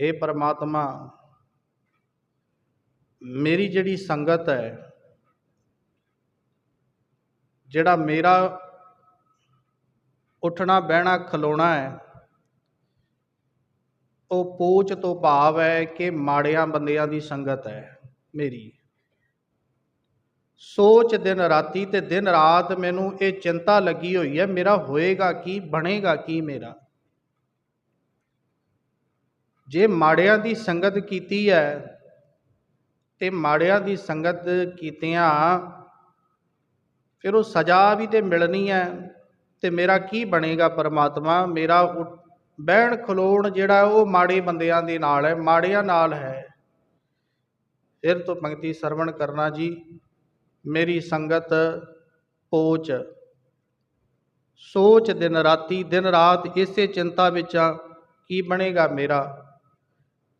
हे ਪਰਮਾਤਮਾ, ਮੇਰੀ ਜਿਹੜੀ ਸੰਗਤ ਹੈ, ਜਿਹੜਾ ਮੇਰਾ ਉੱਠਣਾ, ਬਹਿਣਾ, ਖਲੋਣਾ ਹੈ, ਉਹ ਪੋਚ ਤੋਂ ਭਾਵ ਹੈ ਕਿ ਮਾੜਿਆਂ ਬੰਦਿਆਂ ਦੀ ਸੰਗਤ ਹੈ ਮੇਰੀ। ਸੋਚ ਦਿਨ ਰਾਤੀ ਤੇ ਦਿਨ ਰਾਤ ਮੈਨੂੰ ਇਹ ਚਿੰਤਾ ਲੱਗੀ ਹੋਈ ਹੈ, ਮੇਰਾ ਹੋਏਗਾ ਕੀ, ਬਣੇਗਾ ਕੀ ਮੇਰਾ? ਜੇ ਮਾੜਿਆਂ ਦੀ ਸੰਗਤ ਕੀਤੀ ਹੈ ਤੇ ਮਾੜਿਆਂ ਦੀ ਸੰਗਤ ਕੀਤਿਆਂ ਫਿਰ ਉਹ ਸਜ਼ਾ ਵੀ ਤੇ ਮਿਲਣੀ ਹੈ ਤੇ ਮੇਰਾ ਕੀ ਬਣੇਗਾ ਪਰਮਾਤਮਾ? ਮੇਰਾ ਉੱਠ- ਬਹਿਣ ਖਲੋਣ ਜਿਹੜਾ ਉਹ ਮਾੜੇ ਬੰਦਿਆਂ ਦੇ ਨਾਲ ਹੈ ਮਾੜਿਆਂ ਨਾਲ ਹੈ। ਫਿਰ ਤੋਂ ਪੰਕਤੀ ਸਰਵਣ ਕਰਨਾ ਜੀ, ਮੇਰੀ ਸੰਗਤ ਪੋਚ। ਸੋਚ ਦਿਨ ਰਾਤੀ, ਦਿਨ ਰਾਤ ਇਸੇ ਚਿੰਤਾ ਵਿੱਚ ਆ, ਕੀ ਬਣੇਗਾ ਮੇਰਾ?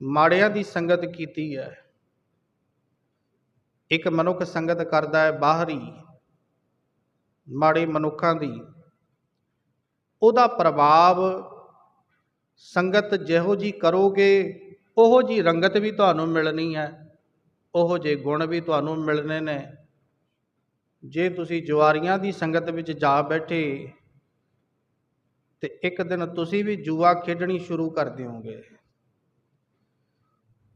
ਮਾੜਿਆਂ ਦੀ ਸੰਗਤ ਕੀਤੀ ਹੈ। ਇੱਕ ਮਨੁੱਖ ਸੰਗਤ ਕਰਦਾ ਹੈ ਬਾਹਰੀ, ਮਾੜੇ ਮਨੁੱਖਾਂ ਦੀ। ਉਹਦਾ ਪ੍ਰਭਾਵ ਸੰਗਤ ਜਿਹੋ ਜੀ ਕਰੋਗੇ, ਉਹੋ ਜੀ ਰੰਗਤ ਵੀ ਤੁਹਾਨੂੰ ਮਿਲਣੀ ਹੈ, ਉਹੋ ਜੇ ਗੁਣ ਵੀ ਤੁਹਾਨੂੰ ਮਿਲਣੇ ਨੇ। ਜੇ ਤੁਸੀਂ ਜੁਆਰੀਆਂ ਦੀ ਸੰਗਤ ਵਿੱਚ ਜਾ ਬੈਠੇ, ਤੇ ਇੱਕ ਦਿਨ ਤੁਸੀਂ ਵੀ ਜੂਆ ਖੇਡਣੀ ਸ਼ੁਰੂ ਕਰ ਦਿਓਗੇ।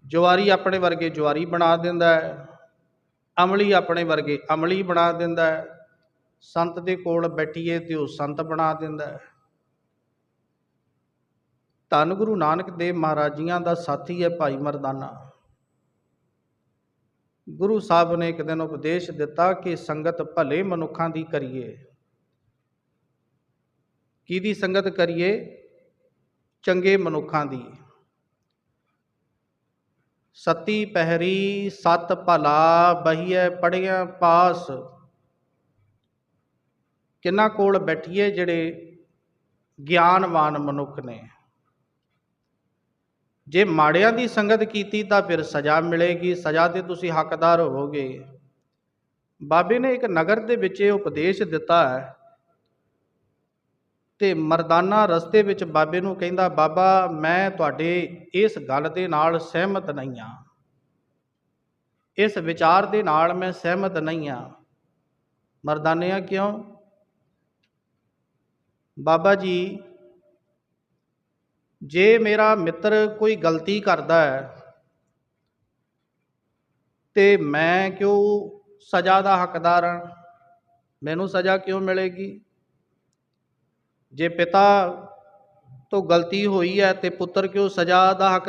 ਜੁਆਰੀ ਆਪਣੇ ਵਰਗੇ ਜੁਆਰੀ ਬਣਾ ਦਿੰਦਾ ਹੈ। ਅਮਲੀ ਆਪਣੇ ਵਰਗੇ ਅਮਲੀ ਬਣਾ ਦਿੰਦਾ ਹੈ। ਸੰਤ ਦੇ ਕੋਲ ਬੈਠੀਏ ਤੇ ਉਹ ਸੰਤ ਬਣਾ ਦਿੰਦਾ ਹੈ। ਧੰਨ ਗੁਰੂ ਨਾਨਕ ਦੇਵ ਮਹਾਰਾਜ ਜੀਆਂ ਦਾ ਸਾਥੀ ਹੈ ਭਾਈ ਮਰਦਾਨਾ। ਗੁਰੂ ਸਾਹਿਬ ਨੇ ਇੱਕ ਦਿਨ ਉਪਦੇਸ਼ ਦਿੱਤਾ ਕਿ ਸੰਗਤ ਭਲੇ ਮਨੁੱਖਾਂ ਦੀ ਕਰੀਏ। ਕਿਹਦੀ ਸੰਗਤ ਕਰੀਏ? ਚੰਗੇ ਮਨੁੱਖਾਂ ਦੀ। ਸਤੀ ਪਹਿਰੀ ਸਤ ਭਲਾ ਬਹੀਏ ਪੜਿਆ ਪਾਸ। ਕਿੰਨਾ ਕੋਲ ਬੈਠੀਏ ਜਿਹੜੇ ਗਿਆਨਵਾਨ ਮਨੁੱਖ ਨੇ। ਜੇ ਮਾੜਿਆਂ ਦੀ ਸੰਗਤ ਕੀਤੀ ਤਾਂ ਫਿਰ ਸਜ਼ਾ ਮਿਲੇਗੀ, ਸਜ਼ਾ 'ਤੇ ਤੁਸੀਂ ਹੱਕਦਾਰ ਹੋਵੋਗੇ। ਬਾਬੇ ਨੇ ਇੱਕ ਨਗਰ ਦੇ ਵਿੱਚ ਇਹ ਉਪਦੇਸ਼ ਦਿੱਤਾ ਹੈ ਤੇ ਮਰਦਾਨਾ ਰਸਤੇ ਵਿੱਚ ਬਾਬੇ ਨੂੰ ਕਹਿੰਦਾ, ਬਾਬਾ, ਮੈਂ ਤੁਹਾਡੇ ਇਸ ਗੱਲ ਦੇ ਨਾਲ ਸਹਿਮਤ ਨਹੀਂ ਹਾਂ। ਇਸ ਵਿਚਾਰ ਦੇ ਨਾਲ ਮੈਂ ਸਹਿਮਤ ਨਹੀਂ ਹਾਂ। ਮਰਦਾਨਿਆ ਕਿਉਂ? ਬਾਬਾ ਜੀ, ਜੇ ਮੇਰਾ ਮਿੱਤਰ ਕੋਈ ਗਲਤੀ ਕਰਦਾ ਹੈ, ਤੇ ਮੈਂ ਕਿਉਂ ਸਜ਼ਾ ਦਾ ਹੱਕਦਾਰ ਹਾਂ? ਮੈਨੂੰ ਸਜ਼ਾ ਕਿਉਂ ਮਿਲੇਗੀ? ਜੇ ਪਿਤਾ ਤੋਂ ਗਲਤੀ ਹੋਈ ਹੈ ਤੇ ਪੁੱਤਰ ਕਿਉਂ ਸਜ਼ਾ ਦਾ ਹੱਕ